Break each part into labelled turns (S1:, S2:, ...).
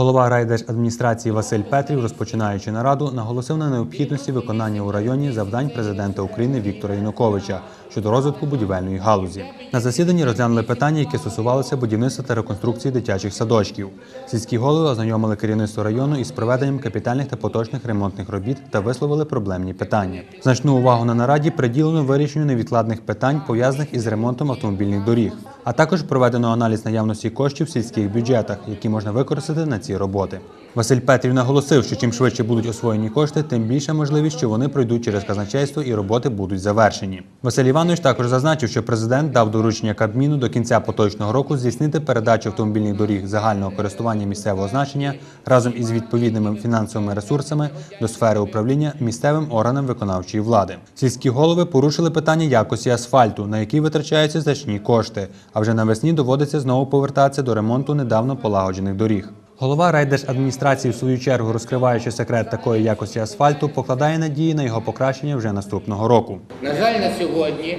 S1: Голова райдержадміністрації Василь Петрів, розпочинаючи нараду, наголосив на необхідності виконання у районі завдань президента України Віктора Януковича щодо розвитку будівельної галузі. На засіданні розглянули питання, які стосувалися будівництва та реконструкції дитячих садочків. Сільські голови ознайомили керівництво району із проведенням капітальних та поточних ремонтних робіт та висловили проблемні питання. Значну увагу на нараді приділено вирішенню невідкладних питань, пов'язаних із ремонтом автомобільних доріг. А також проведено аналіз наявності коштів в сільських бюджетах, які можна використати на ці роботи. Василь Петрів наголосив, що чим швидше будуть освоєні кошти, тим більша можливість, що вони пройдуть через казначейство і роботи будуть завершені. Василь Іванович також зазначив, що президент дав доручення Кабміну до кінця поточного року здійснити передачу автомобільних доріг загального користування місцевого значення разом із відповідними фінансовими ресурсами до сфери управління місцевим органам виконавчої влади. Сільські голови порушили питання якості асфальту, на який витрачаються значні кошти. А вже навесні доводиться знову повертатися до ремонту недавно полагоджених доріг. Голова райдержадміністрації, в свою чергу, розкриваючи секрет такої якості асфальту, покладає надії на його покращення вже наступного року.
S2: На жаль, на сьогодні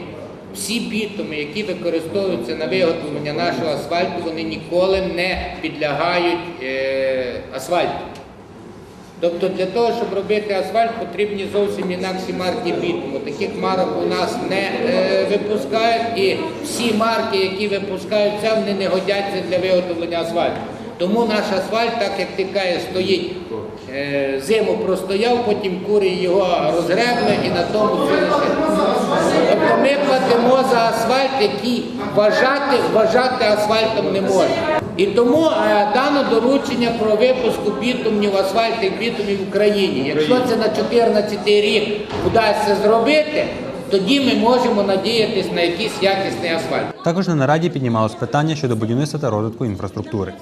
S2: всі бітуми, які використовуються на виготовлення нашого асфальту, вони ніколи не підлягають е, асфальту. Тобто для того, щоб робити асфальт, потрібні зовсім інакші марки бітуму. Таких марок у нас не е, випускають, і всі марки, які випускаються, вони не годяться для виготовлення асфальту. Тому наш асфальт, так як ти кажеш, стоїть е, зиму простояв, потім кури його розгребли і на тому все лишилося. Тобто ми платимо за асфальт, який вважати, вважати асфальтом не можна. І тому е, дано доручення про випуск бітумнів, асфальтних бітумів в Україні. Якщо це на 14 рік вдасться зробити, тоді ми можемо надіятися на якийсь якісний асфальт.
S1: Також на нараді піднімалось питання щодо будівництва та розвитку інфраструктури.